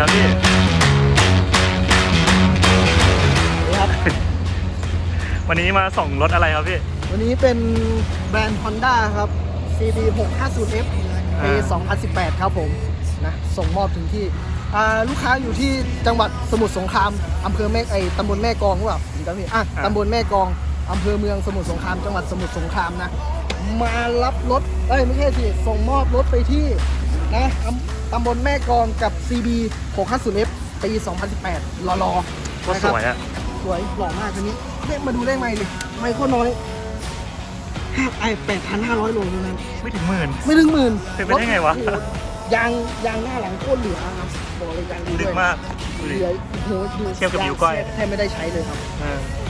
ครับพี่ครับวันนี้มาส่งรถอะไรครับพี่ วันนี้เป็นแบรนด์ Honda ครับ CB 650F ปี2018 ครับผมนะส่งมอบถึงที่อ่าลูกค้าอยู่ที่จังหวัดสมุทรสงครามอำเภอแม่ไอตำบลแม่กลองหรือเปล่าถูกต้องพี่อะอ่าตำบลแม่กลองอำเภอเมืองสมุทรสงครามจังหวัดสมุทรสงครามนะมารับรถเอ้ยไม่ใช่สิส่งมอบรถไปที่ นะอำตำบลแม่กลองกับ CB 650F ปี 2018 รอรอโคตรสวยอะสวยหล่อมากคันนี้เลขมาดูเลขไม่เลยไม่โคตรน้อยห้าไอแปดพันห้าร้อยโลเท่านั้นไม่ถึงหมื่นไม่ถึงหมื่นเป็นไปได้ไงวะโอ้โหยางยางหน้าหลังโคตรเหลือครับบอกเลยยางดีลึด้กวยมากดูเหดิลือโอ้โหดูเทียบกับนิ้วก้อยแทบไม่ได้ใช้เลยครับเออเ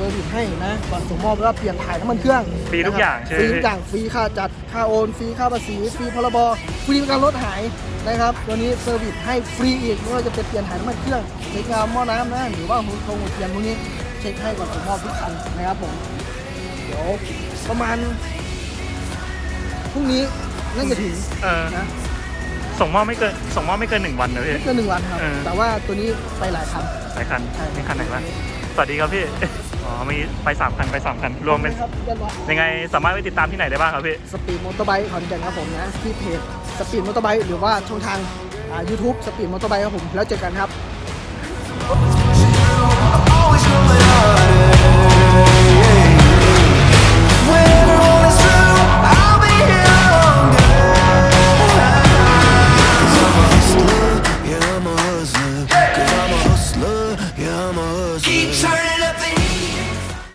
ซอร์วิสให้นะก่อนส่งมอบแล้วเปลี่ยนถ่ายน้ำมันเครื่องฟรีทุกอย่างนะครับใช่ไหม ฟรีทุกอย่างฟรีค่าจัดค่าโอนฟรีค่าภาษีฟรีพรบฟรีประกันรถหายนะครับตัวนี้เซอร์วิสให้ฟรีอีกไม่ว่าจะเป็นเปลี่ยนถ่ายน้ำมันเครื่องเช็คงานหม้อน้ำนะหรือว่าหุ่นโครงหุ่นเทียนพวกนี้เช็คให้ก่อนส่งมอบทุกคันนะครับผมเดี๋ยวประมาณพรุ่งนี้น่าจะถึงเออนะ ส่งมอบไม่เกินส่งมอบไม่เกินหนึ่งวันนะพี่ไม่เกินหนึ่งวันครับ เออ แต่ว่าตัวนี้ไปหลายคันหลายคันใช่ นี่คันไหนวะสวัสดีครับพี่ อ๋อมีไปสามคันไปสองคันรวมเป็นยังไงสามารถไปติดตามที่ไหนได้บ้างครับพี่ สปีดมอเตอร์ไบค์ขอนแก่นครับผมนะที่เพจสปีดมอเตอร์ไบค์หรือว่าช่องทางยูทูบสปีดมอเตอร์ไบค์ครับผมแล้วเจอกันครับ Keep turning.